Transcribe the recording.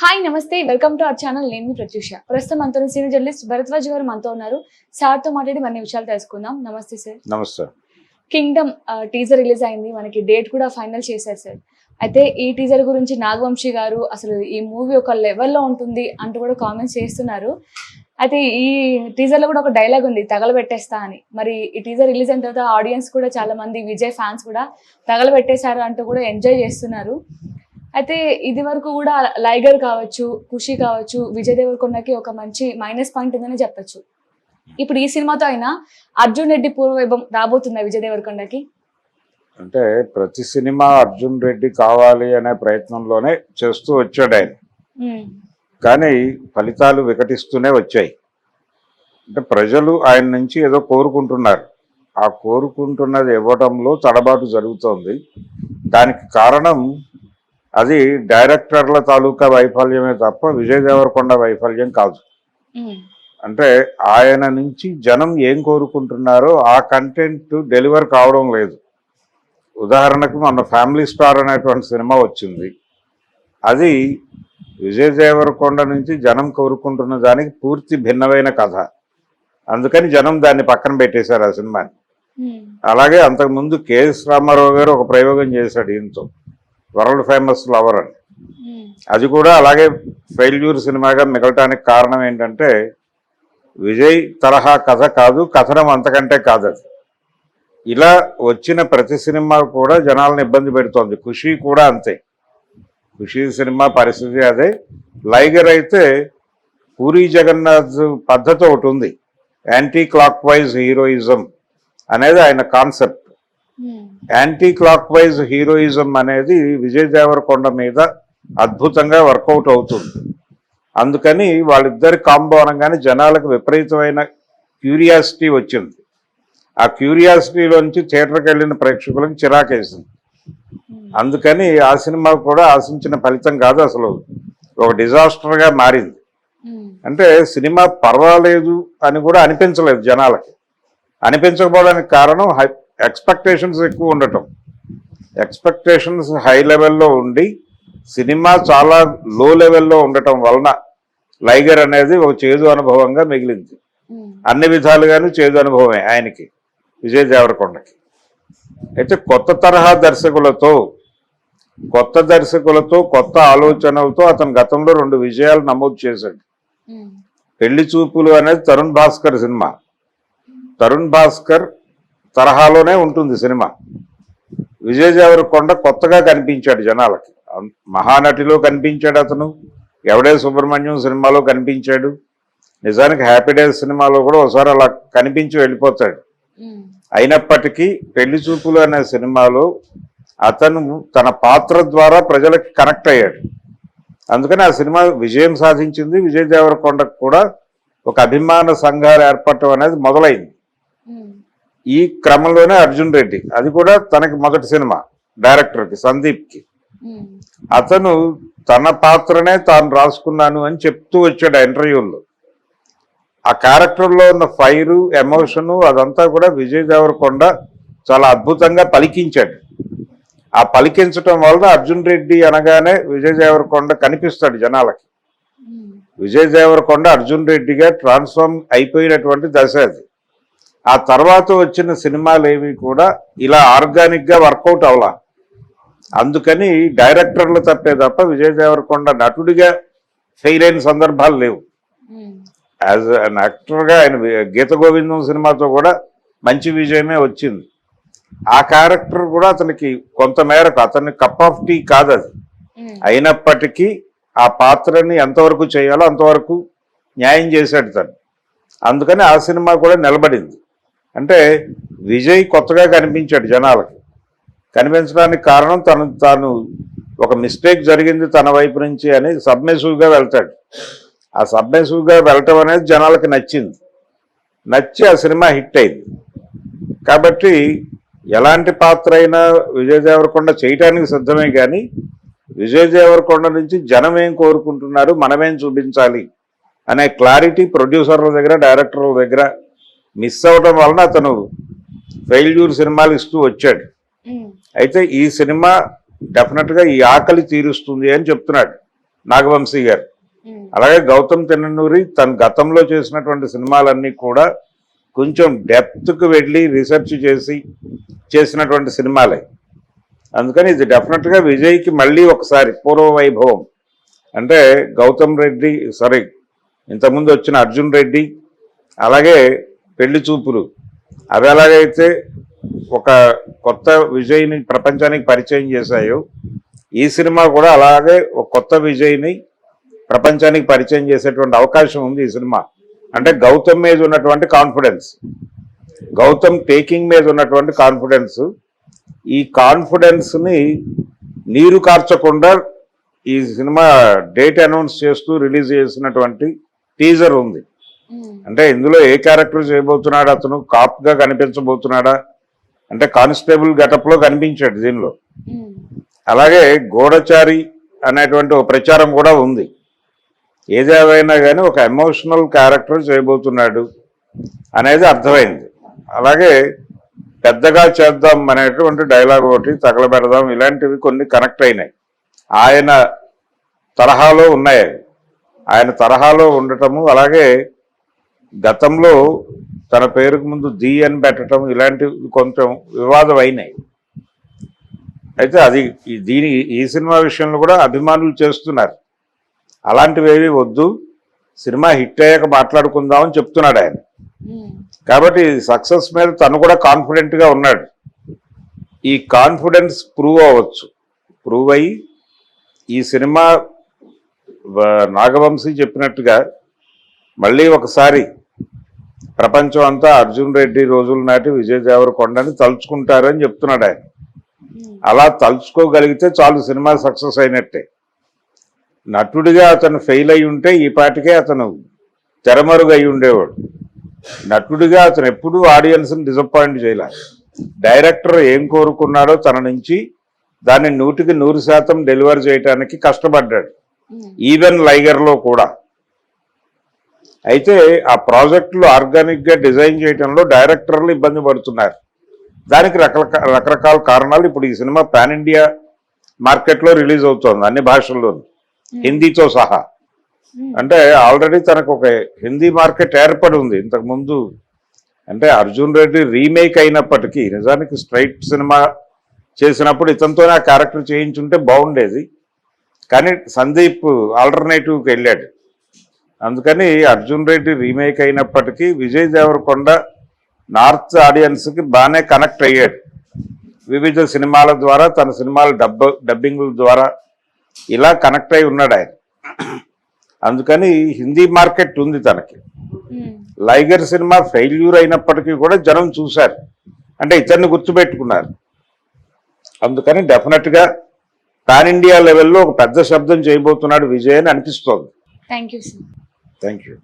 Hi నమస్తే. Welcome to our channel. నేను ప్రత్యూష. ప్రస్తుతం మనతో సీనియర్ జర్నలిస్ట్ భరద్వాజ్ గారు మనతో ఉన్నారు. సార్తో మాట్లాడి మరిన్ని విషయాలు తెలుసుకుందాం. నమస్తే సార్. నమస్తే. కింగ్డమ్ టీజర్ రిలీజ్ అయింది. మనకి డేట్ కూడా ఫైనల్ చేశారు సార్. అయితే ఈ టీజర్ గురించి నాగవంశీ గారు అసలు ఈ మూవీ ఒక లెవెల్లో ఉంటుంది అంటూ కూడా కామెంట్స్ చేస్తున్నారు. అయితే ఈ టీజర్లో కూడా ఒక డైలాగ్ ఉంది తగలబెట్టేస్తా అని. మరి ఈ టీజర్ రిలీజ్ అయిన తర్వాత ఆడియన్స్ కూడా చాలా మంది విజయ్ ఫ్యాన్స్ కూడా తగలబెట్టేశారు అంటూ కూడా ఎంజాయ్ చేస్తున్నారు. అయితే ఇది వరకు కూడా లైగర్ కావచ్చు ఖుషి కావచ్చు విజయ్ దేవరకొండకి ఒక మంచి మైనస్ పాయింట్ ఉందని చెప్పొచ్చు. ఇప్పుడు ఈ సినిమాతో అయినా అర్జున్ రెడ్డి పూర్వవైభవం రాబోతుందా విజయ్ దేవరకొండకి? అంటే ప్రతి సినిమా అర్జున్ రెడ్డి కావాలి అనే ప్రయత్నంలోనే చేస్తూ వచ్చాడు ఆయన. కానీ ఫలితాలు వికటిస్తూనే వచ్చాయి. అంటే ప్రజలు ఆయన నుంచి ఏదో కోరుకుంటున్నారు. ఆ కోరుకుంటున్నది ఇవ్వడంలో తడబాటు జరుగుతోంది. దానికి కారణం అది డైరెక్టర్ల తాలూకా వైఫల్యమే తప్ప విజయ్ దేవరకొండ వైఫల్యం కాదు. అంటే ఆయన నుంచి జనం ఏం కోరుకుంటున్నారో ఆ కంటెంట్ డెలివర్ కావడం లేదు. ఉదాహరణకు మన ఫ్యామిలీ స్టార్ అనేటువంటి సినిమా వచ్చింది. అది విజయ్ దేవరకొండ నుంచి జనం కోరుకుంటున్న దానికి పూర్తి భిన్నమైన కథ. అందుకని జనం దాన్ని పక్కన పెట్టేశారు ఆ సినిమాని. అలాగే అంతకుముందు కెఎస్ రామారావు గారు ఒక ప్రయోగం చేశాడు ఈయనతో. వరల్డ్ ఫేమస్ లవర్ అని. ఉమ్, అది కూడా అలాగే ఫెయిల్యూర్ సినిమాగా మిగలటానికి కారణం ఏంటంటే విజయ్ తరహా కథ కాదు కథనం అంతకంటే కాదు అది. ఇలా వచ్చిన ప్రతి సినిమా కూడా జనాలను ఇబ్బంది పెడుతోంది. ఖుషి కూడా అంతే. ఖుషి సినిమా పరిస్థితి అదే. లైగర్ అయితే పూరి జగన్నాథ్ పద్ధతి ఒకటి ఉంది. యాంటీ క్లాక్ వైజ్ హీరోయిజం అనేది ఆయన concept. Anti clock wise heroism అనేది విజయ్ దేవరకొండ మీద అద్భుతంగా వర్కౌట్ అవుతుంది. అందుకని వాళ్ళిద్దరి కాంబో అనగానే జనాలకు విపరీతమైన క్యూరియాసిటీ వచ్చింది. ఆ క్యూరియాసిటీలోంచి థియేటర్కి వెళ్ళిన ప్రేక్షకులకు చిరాకేసింది. ఉమ్, అందుకని ఆ సినిమా కూడా ఆశించిన ఫలితం కాదు అసలు. ఒక డిజాస్టర్గా మారింది. ఉమ్, అంటే సినిమా పర్వాలేదు అని కూడా అనిపించలేదు జనాలకి. అనిపించకపోవడానికి కారణం ఎక్స్పెక్టేషన్స్ ఎక్కువ ఉండటం. ఎక్స్పెక్టేషన్స్ హై లెవెల్లో ఉండి సినిమా చాలా లో లెవెల్లో ఉండటం వలన లైగర్ అనేది ఒక చేదు అనుభవంగా మిగిలింది. అన్ని విధాలుగాను చేదు అనుభవమే ఆయనకి విజయ్ దేవరకొండకి. అయితే కొత్త తరహా దర్శకులతో కొత్త దర్శకులతో కొత్త ఆలోచనలతో అతను గతంలో రెండు విజయాలు నమోదు చేశాడు. పెళ్ళి చూపులు అనేది తరుణ్ భాస్కర్ సినిమా. తరుణ్ భాస్కర్ తరహాలోనే ఉంటుంది సినిమా. విజయ్ దేవరకొండ కొత్తగా కనిపించాడు జనాలకి. మహానటిలో కనిపించాడు అతను. ఎవడే సుబ్రహ్మణ్యం సినిమాలో కనిపించాడు. నిజానికి హ్యాపీ డేస్ సినిమాలో కూడా ఒకసారి అలా కనిపించి వెళ్ళిపోతాడు. అయినప్పటికీ పెళ్ళి చూపులు అనే సినిమాలో అతను తన పాత్ర ద్వారా ప్రజలకు కనెక్ట్ అయ్యాడు. అందుకని ఆ సినిమా విజయం సాధించింది. విజయ్ దేవరకొండకు కూడా ఒక అభిమాన సంఘాలు ఏర్పడటం అనేది మొదలైంది. ఈ క్రమంలోనే అర్జున్ రెడ్డి. అది కూడా తనకి మొదటి సినిమా డైరెక్టర్కి సందీప్కి. అతను తన పాత్రనే తాను రాసుకున్నాను అని చెప్తూ వచ్చాడు ఆ ఇంటర్వ్యూల్లో ఆ క్యారెక్టర్లో ఉన్న ఫైరు ఎమోషను అదంతా కూడా విజయ్ దేవరకొండ చాలా అద్భుతంగా పలికించాడు. ఆ పలికించటం వలన అర్జున్ రెడ్డి అనగానే విజయ్ దేవరకొండ కనిపిస్తాడు జనాలకి. విజయ్ దేవరకొండ అర్జున్ రెడ్డిగా ట్రాన్స్ఫార్మ్ అయిపోయినటువంటి దశ అది. ఆ తర్వాత వచ్చిన సినిమాలు ఏవి కూడా ఇలా ఆర్గానిక్గా వర్కౌట్ అవలా. అందుకని డైరెక్టర్లు తప్పే తప్ప విజయ్ దేవరకొండ నటుడిగా ఫెయిల్ అయిన సందర్భాలు లేవు. యాజ్ అన్ యాక్టర్గా ఆయన గీత గోవిందం సినిమాతో కూడా మంచి విజయమే వచ్చింది. ఆ క్యారెక్టర్ కూడా అతనికి కొంత మేరకు అతని కప్ ఆఫ్ టీ కాదు అది ఉమ్, అయినప్పటికీ ఆ పాత్రని ఎంతవరకు చేయాలో అంతవరకు న్యాయం చేశాడు తను. అందుకని ఆ సినిమా కూడా నిలబడింది. అంటే విజయ్ కొత్తగా కనిపించాడు జనాలకి. కనిపించడానికి కారణం తను తాను ఒక మిస్టేక్ జరిగింది తన వైపు నుంచి అని సబ్మెసివ్గా వెళ్తాడు. ఆ సబ్మెసివ్గా వెళ్ళటం అనేది జనాలకి నచ్చింది. నచ్చి ఆ సినిమా హిట్ అయింది. కాబట్టి ఎలాంటి పాత్ర అయినా విజయ్ దేవరకొండ చేయటానికి సిద్ధమే కానీ విజయ్ దేవరకొండ నుంచి జనం ఏం కోరుకుంటున్నారు మనమేం చూపించాలి అనే క్లారిటీ ప్రొడ్యూసర్ల దగ్గర డైరెక్టర్ల దగ్గర మిస్ అవడం వలన అతను ఫెయిల్యూర్ సినిమాలు ఇస్తూ వచ్చాడు అయితే ఈ సినిమా డెఫినెట్గా ఈ ఆకలి తీరుస్తుంది అని చెప్తున్నాడు నాగవంశీ గారు. అలాగే గౌతమ్ తిన్ననూరి తన గతంలో చేసినటువంటి సినిమాలన్నీ కూడా కొంచెం డెప్త్కి వెళ్ళి రీసెర్చ్ చేసి చేసినటువంటి సినిమాలే. అందుకని ఇది డెఫినెట్గా విజయ్కి మళ్ళీ ఒకసారి పూర్వ వైభవం అంటే గౌతమ్ రెడ్డి సారీ ఇంతకుముందు వచ్చిన అర్జున్ రెడ్డి అలాగే పెళ్ళి చూపులు. అవి ఎలాగైతే ఒక కొత్త విజయ్ని ప్రపంచానికి పరిచయం చేశాయో ఈ సినిమా కూడా అలాగే ఒక కొత్త విజయ్ని ప్రపంచానికి పరిచయం చేసేటువంటి అవకాశం ఉంది ఈ సినిమా. అంటే గౌతమ్ మీద ఉన్నటువంటి కాన్ఫిడెన్స్ గౌతమ్ టేకింగ్ మీద ఉన్నటువంటి కాన్ఫిడెన్స్ ఈ కాన్ఫిడెన్స్ని నీరు కార్చకుండా ఈ సినిమా డేట్ అనౌన్స్ చేస్తూ రిలీజ్ చేసినటువంటి టీజర్ ఉంది. అంటే ఇందులో ఏ క్యారెక్టర్ చేయబోతున్నాడు? అతను కాప్గా కనిపించబోతున్నాడా? అంటే కానిస్టేబుల్ గెటప్లో కనిపించాడు దీనిలో. అలాగే గూఢచారి అనేటువంటి ఒక ప్రచారం కూడా ఉంది. ఏదేమైనా కానీ ఒక ఎమోషనల్ క్యారెక్టర్ చేయబోతున్నాడు అనేది అర్థమైంది. అలాగే పెద్దగా చేద్దాం అనేటువంటి డైలాగ్ ఒకటి తగలబెడదాం. ఇలాంటివి కొన్ని కనెక్ట్ అయినాయి. ఆయన తరహాలో ఉన్నాయి. ఆయన తరహాలో ఉండటము అలాగే గతంలో తన పేరుకు ముందు ది అని పెట్టడం ఇలాంటివి కొంచెం వివాదం అయినాయి. అయితే అది దీని ఈ సినిమా విషయంలో కూడా అభిమానులు చేస్తున్నారు. అలాంటివి ఏవి వద్దు. సినిమా హిట్ అయ్యాక మాట్లాడుకుందామని చెప్తున్నాడు ఆయన. కాబట్టి సక్సెస్ మీద తను కూడా కాన్ఫిడెంట్గా ఉన్నాడు. ఈ కాన్ఫిడెన్స్ ప్రూవ్ అవ్వచ్చు. ప్రూవ్ అయ్యి ఈ సినిమా నాగవంశీ చెప్పినట్టుగా మళ్ళీ ఒకసారి ప్రపంచం అంతా అర్జున్ రెడ్డి రోజుల నాటి విజయ్ దేవరకొండని తలుచుకుంటారని చెప్తున్నాడు ఆయన. అలా తలుచుకోగలిగితే చాలు సినిమా సక్సెస్ అయినట్టే. నటుడిగా అతను ఫెయిల్ అయి ఉంటే ఈ పాటికే అతను తెరమరుగు ఉండేవాడు. నటుడిగా అతను ఎప్పుడూ ఆడియన్స్ని డిసప్పాయింట్ చేయలే. డైరెక్టర్ ఏం కోరుకున్నాడో తన నుంచి దాన్ని నూటికి నూరు శాతం డెలివర్ చేయడానికి కష్టపడ్డాడు. ఈవెన్ లైగర్లో కూడా. అయితే ఆ ప్రాజెక్టులు ఆర్గానిక్గా డిజైన్ చేయడంలో డైరెక్టర్లు ఇబ్బంది పడుతున్నారు. దానికి రకరకాల రకరకాల కారణాలు ఇప్పుడు ఈ సినిమా పాన్ ఇండియా మార్కెట్లో రిలీజ్ అవుతోంది అన్ని భాషల్లోనూ. హిందీతో సహా. అంటే ఆల్రెడీ తనకు ఒక హిందీ మార్కెట్ ఏర్పడి ఉంది. ఇంతకు ముందు అంటే అర్జున్ రెడ్డి రీమేక్ అయినప్పటికీ నిజానికి స్ట్రైట్ సినిమా చేసినప్పుడు ఇతనితోనే ఆ క్యారెక్టర్ చేయించుంటే బాగుండేది. కానీ సందీప్ ఆల్టర్నేటివ్కి వెళ్ళాడు. అందుకని అర్జున్ రెడ్డి రీమేక్ అయినప్పటికీ విజయ్ దేవరకొండ నార్త్ ఆడియన్స్కి బాగానే కనెక్ట్ అయ్యాడు. వివిధ సినిమాల ద్వారా తన సినిమాల డబ్బ డబ్బింగ్ల ద్వారా ఇలా కనెక్ట్ అయి ఉన్నాడు ఆయన. అందుకని హిందీ మార్కెట్ ఉంది తనకి. లైగర్ సినిమా ఫెయిల్యూర్ అయినప్పటికీ కూడా జనం చూశారు. అంటే ఇతన్ని గుర్తుపెట్టుకున్నారు. అందుకని డెఫినెట్గా పాన్ ఇండియా లెవెల్లో ఒక పెద్ద శబ్దం చేయబోతున్నాడు విజయ్ అని అనిపిస్తోంది. Thank you sir thank you